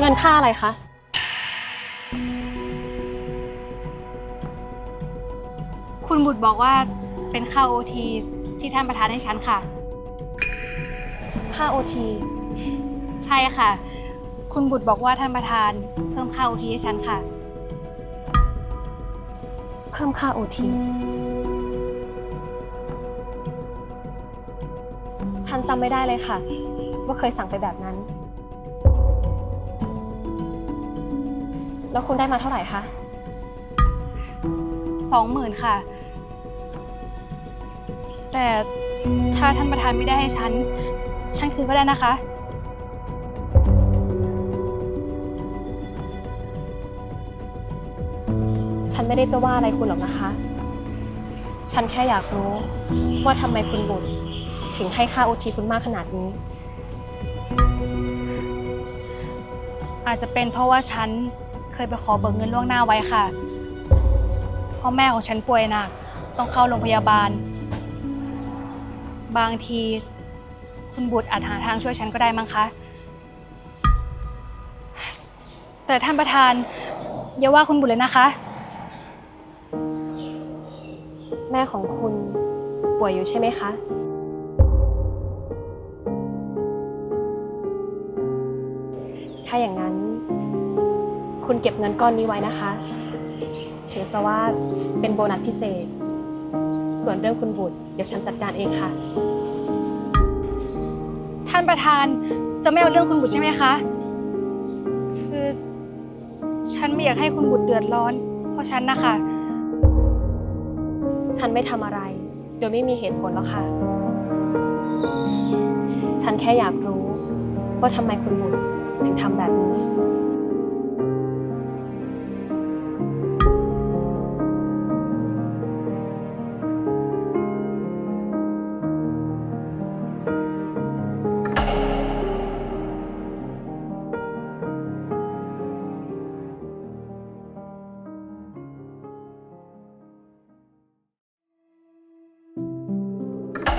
เงินค่าอะไรคะ คุณบุตรบอกว่าเป็นค่าโอทีที่ท่านประธานให้ฉันค่ะ ค่าโอทีใช่ค่ะ คุณบุตรบอกว่าท่านประธานเพิ่มค่าโอทีให้ฉันค่ะ เพิ่มค่าโอทีฉันจำไม่ได้เลยค่ะ ว่าเคยสั่งไปแบบนั้น แล้วคุณได้มาเท่าไหร่คะ สองหมื่นค่ะ แต่ถ้าท่านประธานไม่ได้ให้ฉัน ฉันคืนก็ได้นะคะ ฉันไม่ได้จะว่าอะไรคุณหรอกนะคะ ฉันแค่อยากรู้ว่าทำไมคุณบุตรถึงให้ค่าโอทีคุณมากขนาดนี้ อาจจะเป็นเพราะว่าฉันเค ยไปขอเบิกเงินล่วงหน้าไว้ค่ะพ่อแม่ของฉันป่วยหนัก ต้องเข้าโรงพยาบาล บางทีคุณบุตรอาจหาทางช่วยฉันก็ได้มั้งคะ แต่ท่านประธานอย่าว่าคุณบุตรเลยนะคะ แม่ของคุณป่วยอยู่ใช่ไหมคะ ถ้าอย่างนั้น คุณเก็บเงินก้อนนี้ไว้นะคะ ถือซะว่าเป็นโบนัสพิเศษ ส่วนเรื่องคุณบุตรเดี๋ยวฉันจัดการเองค่ะ ท่านประธานจะไม่เอาเรื่องคุณบุตรใช่ไหมคะ คือฉันไม่อยากให้คุณบุตรเดือดร้อน เพราะฉันนะคะ ฉันไม่ทำอะไร โดยไม่มีเหตุผลหรอกค่ะ ฉันแค่อยากรู้ว่าทำไมคุณบุตรถึงทำแบบนี้